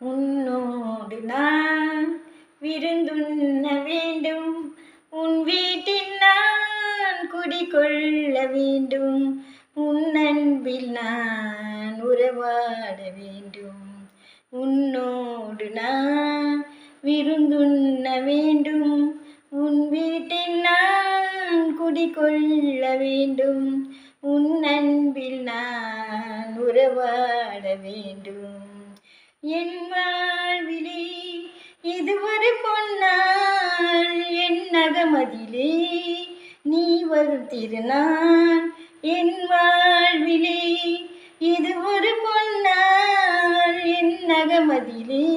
உன்னோடு நான் விருந்துண்ண வேண்டும். உன் வீட்டில் நான் குடிகொள்ள வேண்டும். உன் அன்பில் நான் உறவாட வேண்டும். உன்னோடு நான் விருந்துண்ண வேண்டும். உன் வீட்டில் நான் குடிகொள்ள வேண்டும். உன் என் வாழ்விலே இது ஒரு பொன்னாள் என் நகமதிலே நீ வரும் திருநாள். என் வாழ்விலே இது ஒரு பொன்னாள் என் நகமதிலே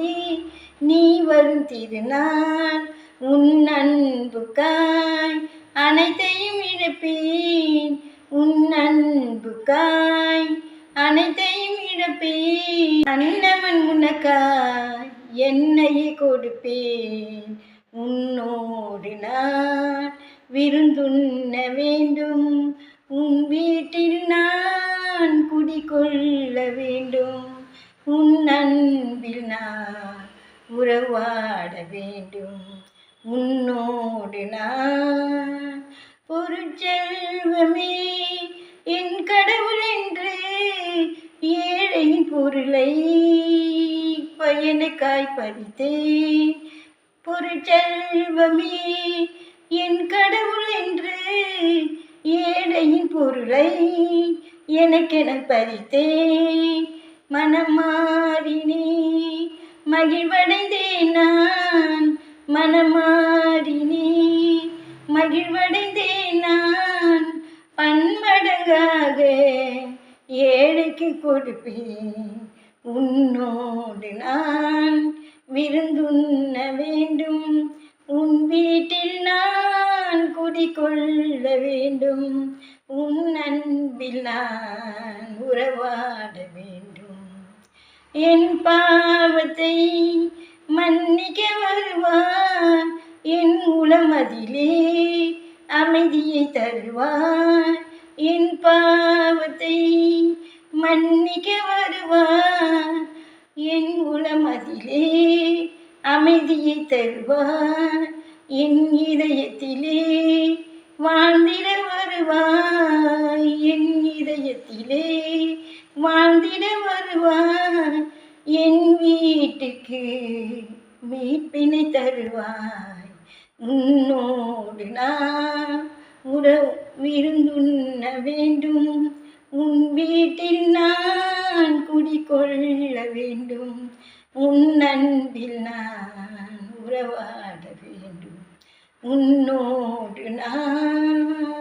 நீ வரும் திருநாள். உன் அன்புக்காய் அனைத்தையும் இழப்பேன் உன் அன்புக்காய் அனைத்தையும் இழப்பேன். அன்னவன் உனக்காய் என்னையே கொடுப்பேன். உன்னோடு நான் விருந்துண்ண வேண்டும். உன் வீட்டில் நான் குடிகொள்ள வேண்டும். உன் அன்பில் நான் உறவாட வேண்டும். உன்னோடு நான் பொருட்செல்வமே எனக்காய் பறித்தேன் பொருட்செல்வமே என் கடவுள் என்று ஏழையின் பொருளை எனக்கென பறித்தேன் மனம் மாறினே மகிழ்வடைந்தேன் நான். மனம் மாறினே மகிழ்வடைந்தேன் நான். பன்மடங்காக ஏழைக்கு கொடுப்பேன். உன்னோடு நான் விருந்துண்ண வேண்டும். உன் வீட்டில் நான் குடிகொள்ள வேண்டும். உன் அன்பில் நான் உறவாட வேண்டும். என் பாவத்தை மன்னிக்க வருவார். என் உளமதிலே அமைதியை தருவார். என் பாவத்தை மன்னிக்க வருவார். என் உளமதிலே அமைதியை தருவான் என் இதயத்திலே வாழ்ந்திட வருவாய். என் இதயத்திலே வாழ்ந்திட வருவாய். என் வீட்டுக்கு மீட்பினை தருவாய். உன்னோடு நான் உறவு விருந்துண்ண வேண்டும். உன் வீட்டில் நான் குடிக்கொள்ள வேண்டும். உன்னன்பில் நான் உறவாட வேண்டும். உன்னோடு நான்